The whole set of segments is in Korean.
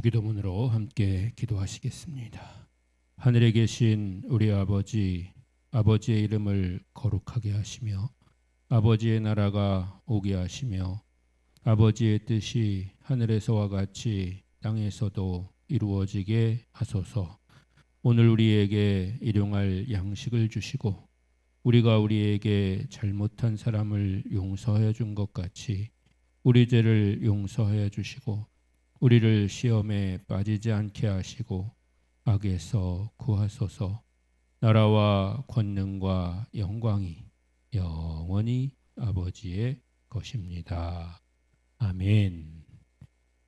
주기도문으로 함께 기도하시겠습니다. 하늘에 계신 우리 아버지 아버지의 이름을 거룩하게 하시며 아버지의 나라가 오게 하시며 아버지의 뜻이 하늘에서와 같이 땅에서도 이루어지게 하소서. 오늘 우리에게 일용할 양식을 주시고 우리가 우리에게 잘못한 사람을 용서해 준것 같이 우리 죄를 용서해 주시고 우리를 시험에 빠지지 않게 하시고 악에서 구하소서. 나라와 권능과 영광이 영원히 아버지의 것입니다. 아멘.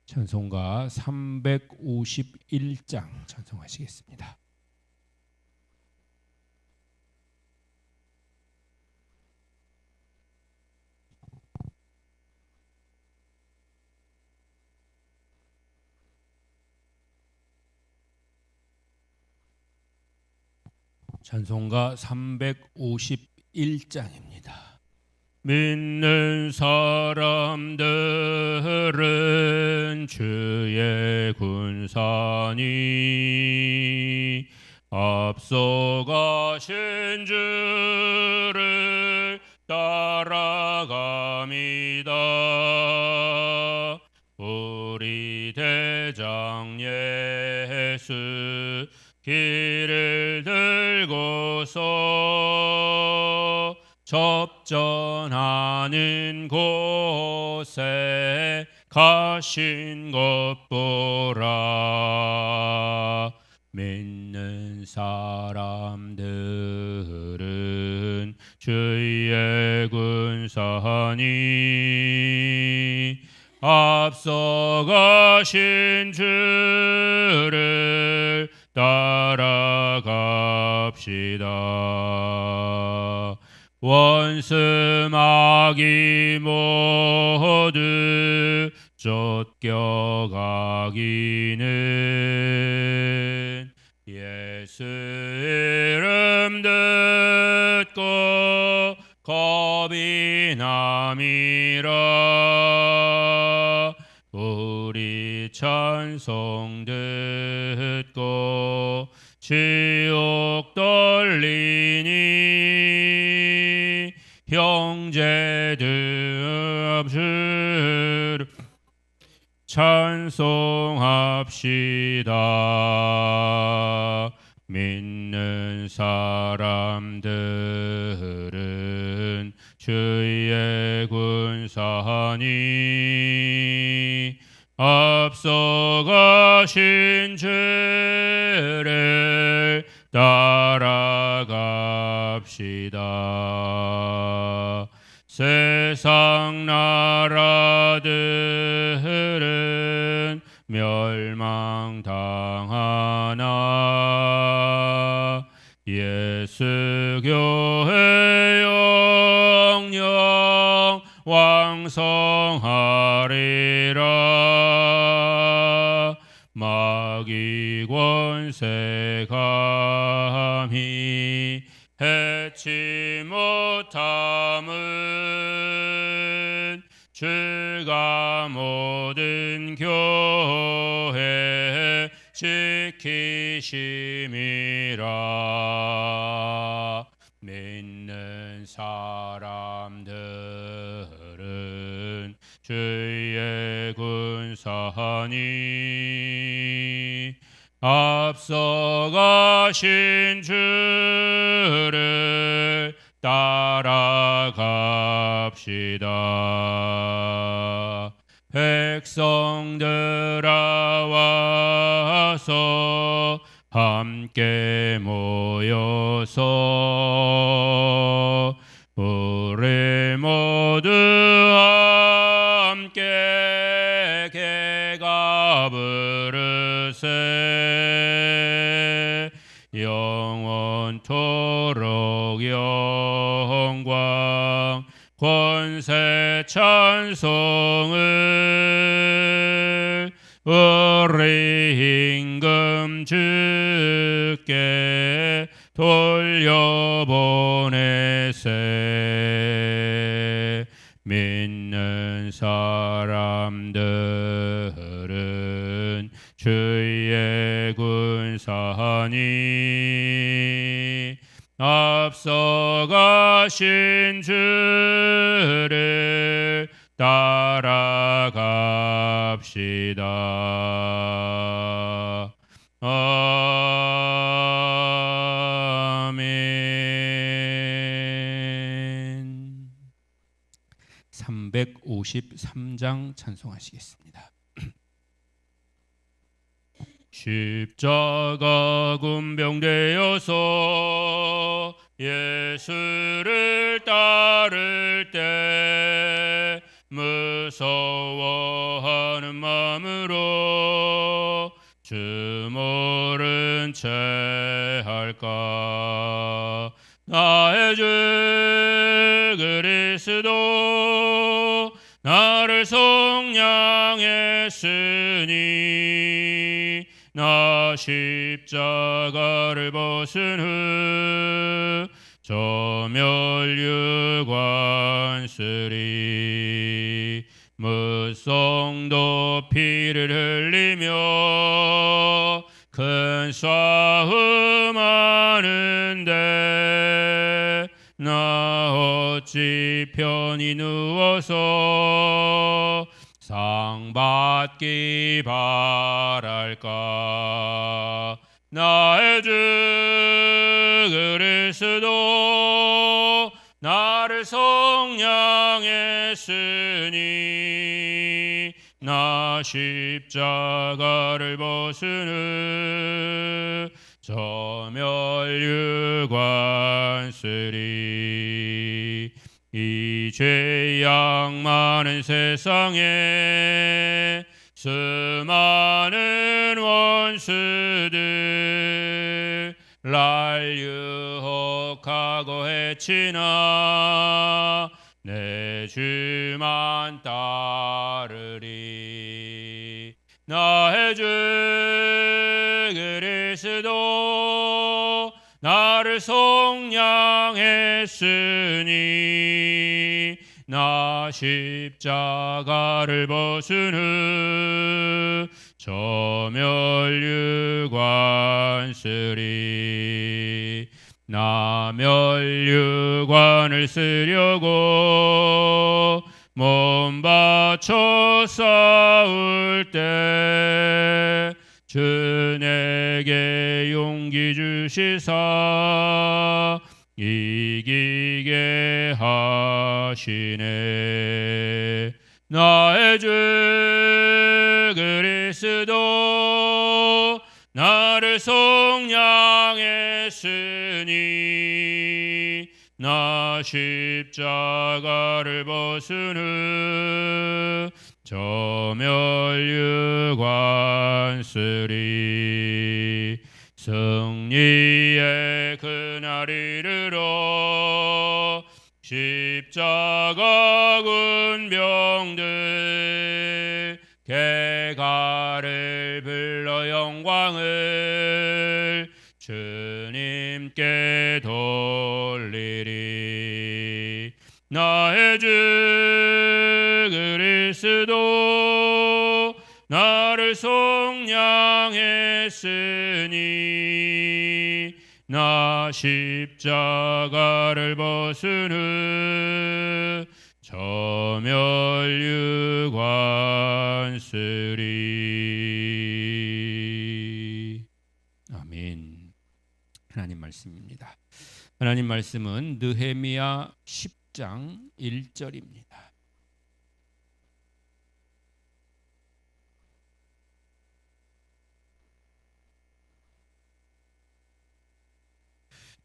찬송가 351장 찬송하시겠습니다. 찬송가 351장입니다. 믿는 사람들은 주의 군산이 앞서가신 주를 따라갑니다. 우리 대장 예수 길을 들고서 접전하는 곳에 가신 것 보라. 믿는 사람들은 주의 군사니 앞서가신 주를 따라갑시다. 원수 마귀 모두 쫓겨가기는 예수 이름 듣고 겁이 남이라 찬송 듣고 지옥 돌리니 형제들 주를 찬송합시다. 믿는 사람들은 주의 군사니 앞서가신 주를 따라갑시다. 세상 나라들은 멸망당하나 예수 교회 영 왕성하리라. 마귀 권세 감히 해치 못함은 주가 모든 교회 지키심이라. 믿는 사람들은 주의 군사니 앞서가신 주를 따라갑시다. 백성들아 와서 함께 모여서 우리 모두 영원토록 영광 권세 찬송을 우리 임금 주께 돌려보내세. 믿는 사람들은 주의 군사하니 앞서가신 주를 따라갑시다. 아멘. 353장 찬송하시겠습니다. 십자가 군병되어서 예수를 따를 때 무서워하는 마음으로 주 모른 채 할까? 나의 주 그리스도 나를 속량했으니 나 십자가를 벗은 후 저멸유관 쓰리 무성도 피를 흘리며 큰 싸움 하는데 나 어찌 편히 누워서 상 받기 바랄까? 나의 주 그리스도 나를 속량했으니. 나 십자가를 벗은 후 저멸유관 쓰리 이 죄악 많은 세상에 수많은 원수들 날 유혹하고 해치나 내 주만 따르리. 나의 주 그리스도 나를 속량했으니 나 십자가를 벗은 후 저멸유관 쓰리 나 멸유관을 쓰려고 몸 바쳐 싸울 때 주 내게 주시사 이기게 하시네. 나의 주 그리스도 나를 속량했으니 나 십자가를 후 저멸유관 쓰리 승리의 그날 이 르러 십자가 군병들 개가를 불러 영광을 주님께 돌리리. 나의 주 그리스도 나를 속량했으니 나 십자가를 벗은 후 저멸유관 쓰리 아멘. 하나님 말씀입니다. 하나님 말씀은 느헤미야 10장 1절입니다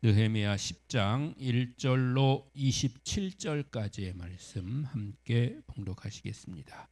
느헤미야 10장 1절로 27절까지의 말씀 함께 봉독하시겠습니다.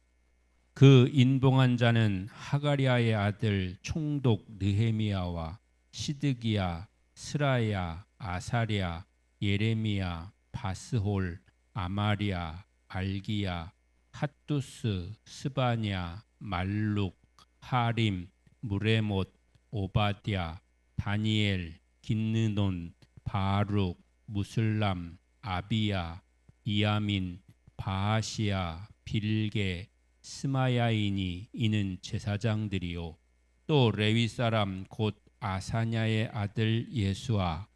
그 인봉한 자는 하가리아의 아들 총독 느헤미야와 시드기야, 스라야, 아사랴, 예레미야, 바스홀, 아마리아, 알기야, 핫두스, 스바냐, 말룩, 하림, 무레못, 오바디아, 다니엘, 긴느논, 바룩, 무슬람, 아비야, 이야민, 바하시아, 빌게, 스마야이니 이는 제사장들이요. 또 레위 사람 곧 아사냐의 아들 예수와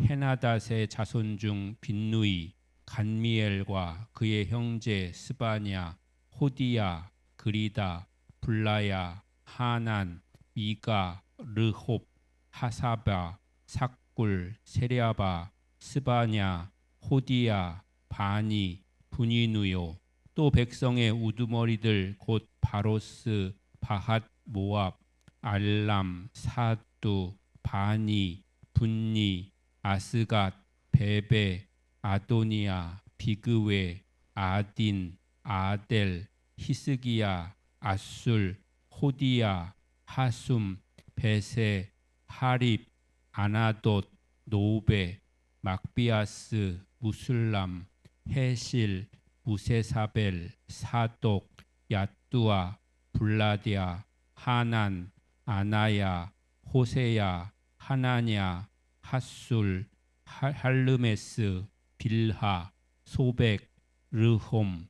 헤나닷의 자손 중 빈누이 간미엘과 그의 형제 스바냐 호디야 그리다 블라야 하난 미가 르홉 하사바 삭 굴 세레아바 스바냐 호디야 바니 분이누요. 또 백성의 우두머리들 곧 바로스 바핫 모압 알람 사두 바니 분니 아스갓 베베 아도니아 비그웨 아딘 아델 히스기야 아술 호디야 하숨 베세 하립 아나돗 노베 막비아스 무슬람 헤실 무세사벨 사독 야뚜아 블라디아 하난 아나야 호세야 하나냐 핫술 하- 할르메스 빌하 소백 르홈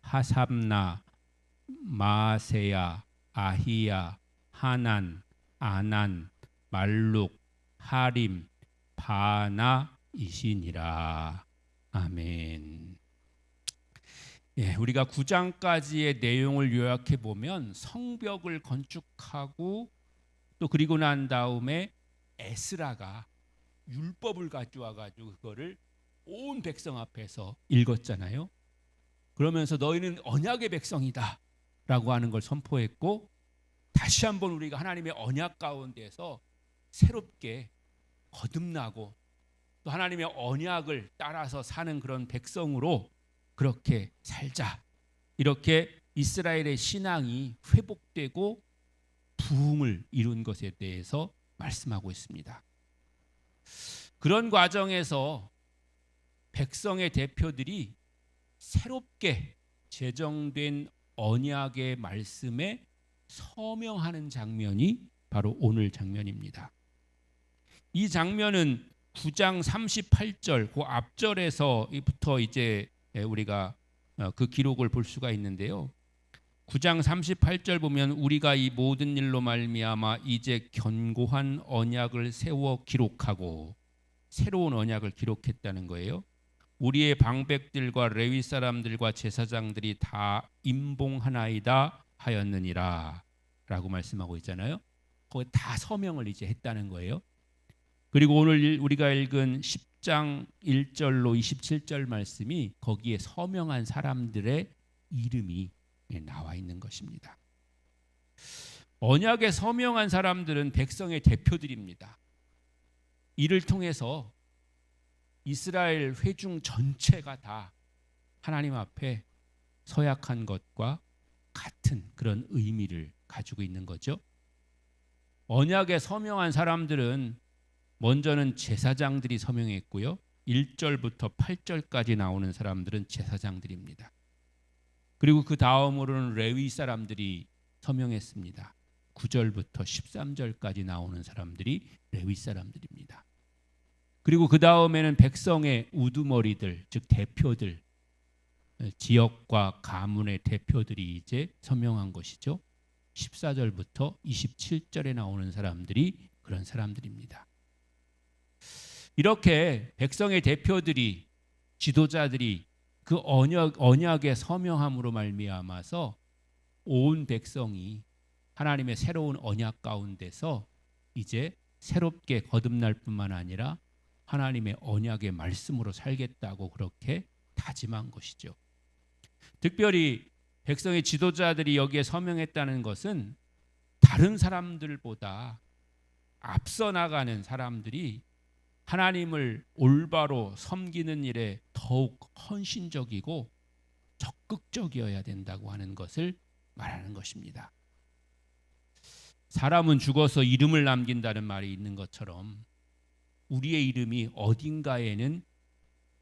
하삼나 마세야 아히야 하난 아난 말룩 하림 바나이시니라 아멘. 예, 우리가 9장까지의 내용을 요약해 보면 성벽을 건축하고 또 그리고 난 다음에 에스라가 율법을 가져와 가지고 그거를 온 백성 앞에서 읽었잖아요. 그러면서 너희는 언약의 백성이다라고 하는 걸 선포했고 다시 한번 우리가 하나님의 언약 가운데서 새롭게 거듭나고 또 하나님의 언약을 따라서 사는 그런 백성으로 그렇게 살자. 이렇게 이스라엘의 신앙이 회복되고 부흥을 이룬 것에 대해서 말씀하고 있습니다. 그런 과정에서 백성의 대표들이 새롭게 제정된 언약의 말씀에 서명하는 장면이 바로 오늘 장면입니다. 이 장면은 9장 38절 그 앞절에서부터 이제 우리가 어, 그 기록을 볼 수가 있는데요. 9장 38절 보면 우리가 이 모든 일로 말미암아 이제 견고한 언약을 세워 기록하고 새로운 언약을 기록했다는 거예요. 우리의 방백들과 레위 사람들과 제사장들이 다 임봉하나이다 하였느니라 라고 말씀하고 있잖아요. 거기 다 서명을 이제 했다는 거예요. 그리고 오늘 우리가 읽은 10장 1절로 27절 말씀이 거기에 서명한 사람들의 이름이 나와 있는 것입니다. 언약에 서명한 사람들은 백성의 대표들입니다. 이를 통해서 이스라엘 회중 전체가 다 하나님 앞에 서약한 것과 같은 그런 의미를 가지고 있는 거죠. 언약에 서명한 사람들은 먼저는 제사장들이 서명했고요. 1절부터 8절까지 나오는 사람들은 제사장들입니다. 그리고 그 다음으로는 레위 사람들이 서명했습니다. 9절부터 13절까지 나오는 사람들이 레위 사람들입니다. 그리고 그 다음에는 백성의 우두머리들, 즉 대표들, 지역과 가문의 대표들이 이제 서명한 것이죠. 14절부터 27절에 나오는 사람들이 그런 사람들입니다. 이렇게 백성의 대표들이 지도자들이 그 언약 언약의 서명함으로 말미암아서 온 백성이 하나님의 새로운 언약 가운데서 이제 새롭게 거듭날 뿐만 아니라 하나님의 언약의 말씀으로 살겠다고 그렇게 다짐한 것이죠. 특별히 백성의 지도자들이 여기에 서명했다는 것은 다른 사람들보다 앞서 나가는 사람들이 하나님을 올바로 섬기는 일에 더욱 헌신적이고 적극적이어야 된다고 하는 것을 말하는 것입니다. 사람은 죽어서 이름을 남긴다는 말이 있는 것처럼 우리의 이름이 어딘가에는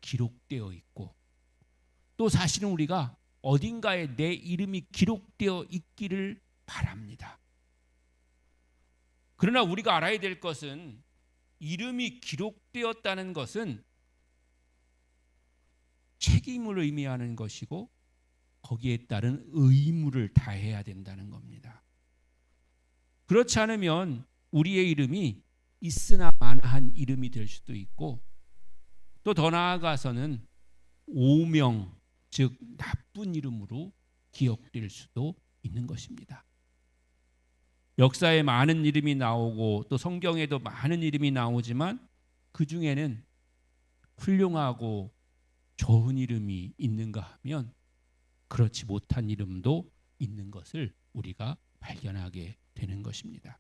기록되어 있고 또 사실은 우리가 어딘가에 내 이름이 기록되어 있기를 바랍니다. 그러나 우리가 알아야 될 것은 이름이 기록되었다는 것은 책임을 의미하는 것이고 거기에 따른 의무를 다해야 된다는 겁니다. 그렇지 않으면 우리의 이름이 있으나 마나한 이름이 될 수도 있고 또 더 나아가서는 오명 즉 나쁜 이름으로 기억될 수도 있는 것입니다. 역사에 많은 이름이 나오고 또 성경에도 많은 이름이 나오지만 그 중에는 훌륭하고 좋은 이름이 있는가 하면 그렇지 못한 이름도 있는 것을 우리가 발견하게 되는 것입니다.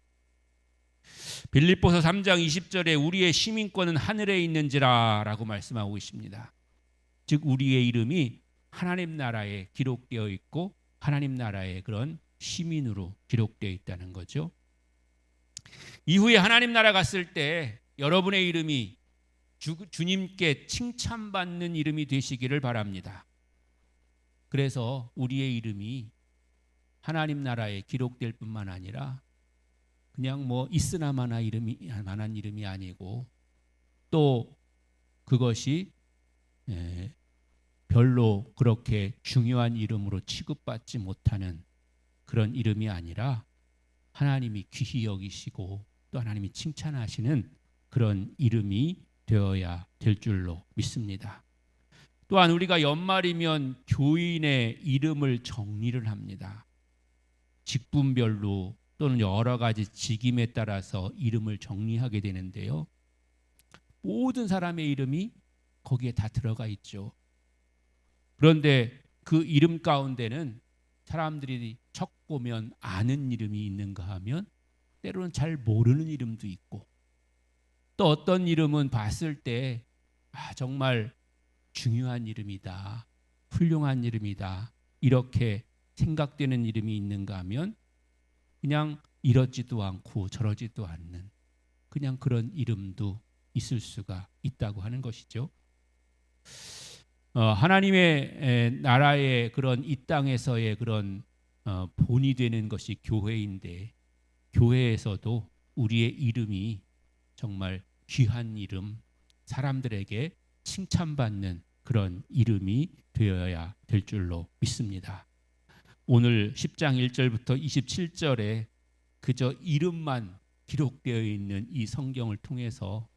빌립보서 3장 20절에 우리의 시민권은 하늘에 있는지라라고 말씀하고 있습니다. 즉 우리의 이름이 하나님 나라에 기록되어 있고 하나님 나라의 그런 시민으로 기록되어 있다는 거죠. 이후에 하나님 나라 갔을 때 여러분의 이름이 주, 주님께 칭찬받는 이름이 되시기를 바랍니다. 그래서 우리의 이름이 하나님 나라에 기록될 뿐만 아니라 그냥 뭐 있으나마나 이름이 만한 이름이 아니고 또 그것이 예, 별로 그렇게 중요한 이름으로 취급받지 못하는 그런 이름이 아니라 하나님이 귀히 여기시고 또 하나님이 칭찬하시는 그런 이름이 되어야 될 줄로 믿습니다. 또한 우리가 연말이면 교인의 이름을 정리를 합니다. 직분별로 또는 여러 가지 직임에 따라서 이름을 정리하게 되는데요. 모든 사람의 이름이 거기에 다 들어가 있죠. 그런데 그 이름 가운데는 사람들이 척 보면 아는 이름이 있는가 하면 때로는 잘 모르는 이름도 있고 또 어떤 이름은 봤을 때 아, 정말 중요한 이름이다. 훌륭한 이름이다. 이렇게 생각되는 이름이 있는가 하면 그냥 이러지도 않고 저러지도 않는 그냥 그런 이름도 있을 수가 있다고 하는 것이죠. 어, 하나님의 나라의 그런 이 땅에서의 그런 어, 본이 되는 것이 교회인데 교회에서도 우리의 이름이 정말 귀한 이름, 사람들에게 칭찬받는 그런 이름이 되어야 될 줄로 믿습니다. 오늘 10장 1절부터 27절에 그저 이름만 기록되어 있는 이 성경을 통해서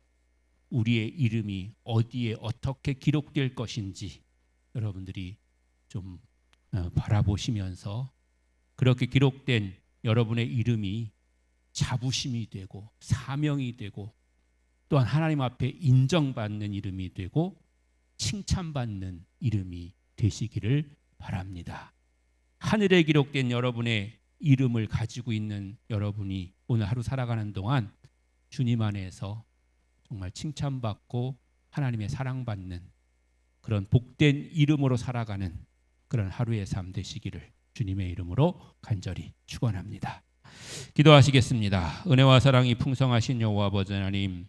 우리의 이름이 어디에 어떻게 기록될 것인지 여러분들이 좀 어, 바라보시면서 그렇게 기록된 여러분의 이름이 자부심이 되고 사명이 되고 또한 하나님 앞에 인정받는 이름이 되고 칭찬받는 이름이 되시기를 바랍니다. 하늘에 기록된 여러분의 이름을 가지고 있는 여러분이 오늘 하루 살아가는 동안 주님 안에서 정말 칭찬받고 하나님의 사랑받는 그런 복된 이름으로 살아가는 그런 하루의 삶 되시기를 주님의 이름으로 간절히 축원합니다. 기도하시겠습니다. 은혜와 사랑이 풍성하신 여호와 아버지 하나님,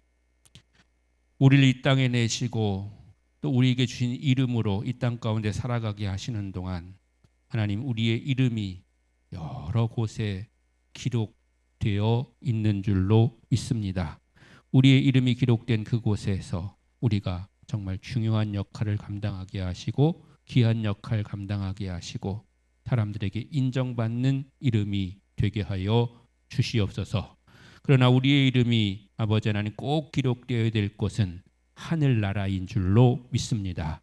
우리를 이 땅에 내시고 또 우리에게 주신 이름으로 이 땅 가운데 살아가게 하시는 동안 하나님 우리의 이름이 여러 곳에 기록되어 있는 줄로 믿습니다. 우리의 이름이 기록된 그곳에서 우리가 정말 중요한 역할을 감당하게 하시고 귀한 역할 감당하게 하시고 사람들에게 인정받는 이름이 되게 하여 주시옵소서. 그러나 우리의 이름이 아버지 하나님 꼭 기록되어야 될 곳은 하늘나라인 줄로 믿습니다.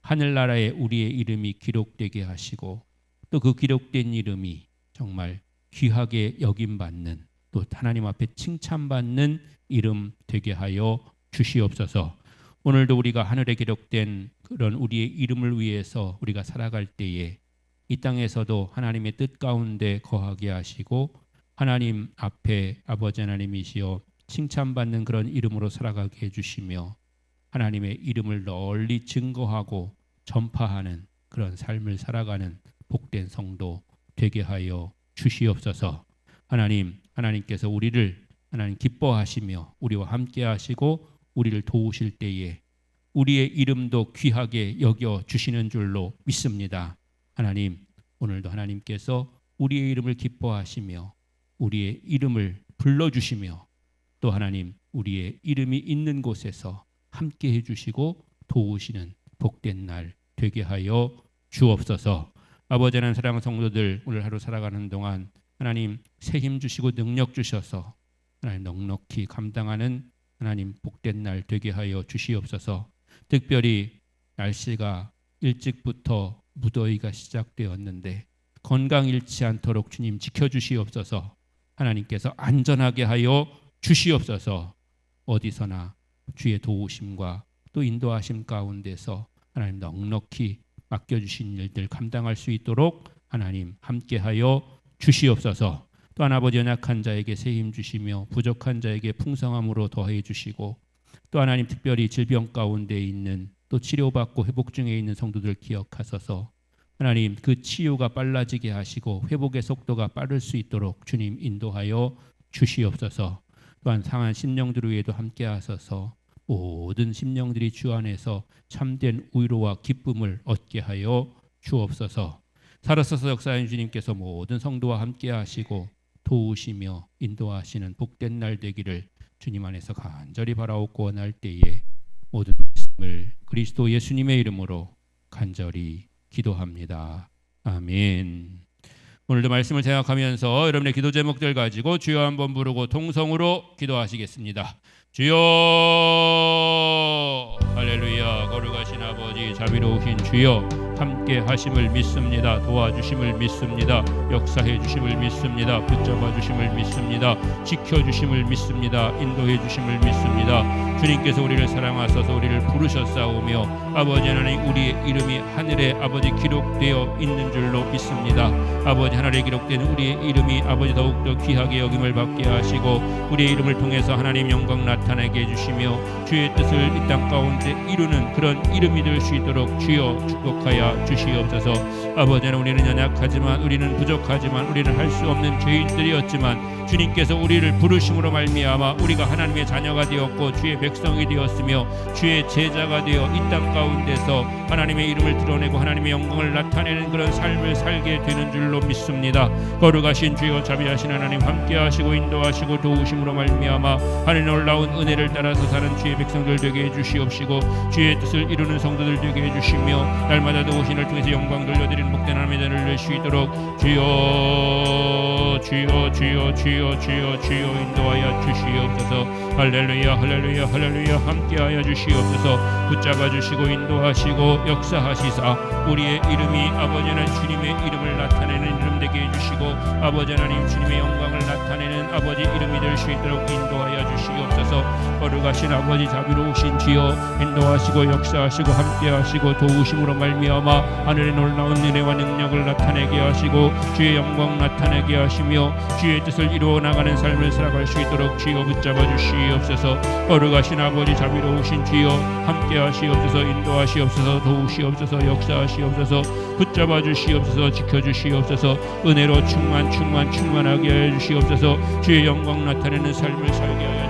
하늘나라에 우리의 이름이 기록되게 하시고 또 그 기록된 이름이 정말 귀하게 여김 받는 또 하나님 앞에 칭찬받는 이름 되게 하여 주시옵소서. 오늘도 우리가 하늘에 기록된 그런 우리의 이름을 위해서 우리가 살아갈 때에 이 땅에서도 하나님의 뜻 가운데 거하게 하시고 하나님 앞에 아버지 하나님이시여 칭찬받는 그런 이름으로 살아가게 해주시며 하나님의 이름을 널리 증거하고 전파하는 그런 삶을 살아가는 복된 성도 되게 하여 주시옵소서. 하나님, 하나님께서 우리를 하나님 기뻐하시며 우리와 함께 하시고 우리를 도우실 때에 우리의 이름도 귀하게 여겨 주시는 줄로 믿습니다. 하나님, 오늘도 하나님께서 우리의 이름을 기뻐하시며 우리의 이름을 불러 주시며 또 하나님 우리의 이름이 있는 곳에서 함께 해 주시고 도우시는 복된 날 되게 하여 주옵소서. 아버지 하나님 사랑하는 성도들 오늘 하루 살아가는 동안 하나님 새 힘 주시고 능력 주셔서 하나님 넉넉히 감당하는 하나님 복된 날 되게 하여 주시옵소서. 특별히 날씨가 일찍부터 무더위가 시작되었는데 건강 잃지 않도록 주님 지켜 주시옵소서. 하나님께서 안전하게 하여 주시옵소서. 어디서나 주의 도우심과 또 인도하심 가운데서 하나님 넉넉히 맡겨 주신 일들 감당할 수 있도록 하나님 함께하여 주시옵소서. 또한 아버지 연약한 자에게 새 힘 주시며 부족한 자에게 풍성함으로 더해 주시고 또 하나님 특별히 질병 가운데 있는 또 치료받고 회복 중에 있는 성도들 기억하소서. 하나님 그 치유가 빨라지게 하시고 회복의 속도가 빠를 수 있도록 주님 인도하여 주시옵소서. 또한 상한 심령들 위에도 함께 하소서. 모든 심령들이 주 안에서 참된 위로와 기쁨을 얻게 하여 주옵소서. 살아서서 역사하신 주님께서 모든 성도와 함께 하시고 도우시며 인도하시는 복된 날 되기를 주님 안에서 간절히 바라옵고 원할 때에 모든 을 그리스도 예수님의 이름으로 간절히 기도합니다. 아멘. 오늘도 말씀을 생각하면서 여러분의 기도 제목들 가지고 주여 한번 부르고 통성으로 기도하시겠습니다. 주여 할렐루야 거룩하신 아버지 자비로우신 주여 함께 하심을 믿습니다. 도와주심을 믿습니다. 역사해 주심을 믿습니다. 붙잡아 주심을 믿습니다. 지켜 주심을 믿습니다. 인도해 주심을 믿습니다. 주님께서 우리를 사랑하셔서 우리를 부르셨사오며 아버지 하나님 우리의 이름이 하늘에 아버지 기록되어 있는 줄로 믿습니다. 아버지 하늘에 기록된 우리의 이름이 아버지 더욱더 귀하게 여김을 받게 하시고 우리의 이름을 통해서 하나님 영광 나 타내게 해주시며 주의 뜻을 이 땅 가운데 이루는 그런 이름이 될 수 있도록 주여 축복하여 주시옵소서. 아버지 하나님 우리는 연약하지만 우리는 부족하지만 우리는 할 수 없는 죄인들이었지만 주님께서 우리를 부르심으로 말미암아 우리가 하나님의 자녀가 되었고 주의 백성이 되었으며 주의 제자가 되어 이 땅 가운데서 하나님의 이름을 드러내고 하나님의 영광을 나타내는 그런 삶을 살게 되는 줄로 믿습니다. 거룩하신 주여 자비하신 하나님 함께하시고 인도하시고 도우심으로 말미암아 하늘 놀라운 은혜를 따라서 사는 주의 백성들 되게 해주시옵시고 주의 뜻을 이루는 성도들 되게 해주시며 날마다 도우신을 통해서 영광 돌려드리는 복된 하나님의 자를 낼수 있도록 주여 주여 주여 주여 주여 주여 인도하여 주시옵소서. 할렐루야 할렐루야 할렐루야. 함께하여 주시옵소서. 붙잡아 주시고 인도하시고 역사하시사. 우리의 이름이 아버지는 주님의 이름을 나타내는 되게 해주시고 아버지 하나님 주님의 영광을 나타내는 아버지 이름이 될 수 있도록 인도하여 주시옵소서. 거룩하신 아버지 자비로우신 주여 인도하시고 역사하시고 함께하시고 도우심으로 말미암아 하늘의 놀라운 은혜와 능력을 나타내게 하시고 주의 영광 나타내게 하시며 주의 뜻을 이루어 나가는 삶을 살아갈 수 있도록 주여 붙잡아 주시옵소서. 거룩하신 아버지 자비로우신 주여 함께하시옵소서 인도하시옵소서 도우시옵소서 역사하시옵소서 붙잡아 주시옵소서 지켜 주시옵소서 은혜로 충만 충만 충만하게 해 주시옵소서 주의 영광 나타내는 삶을 살게 하여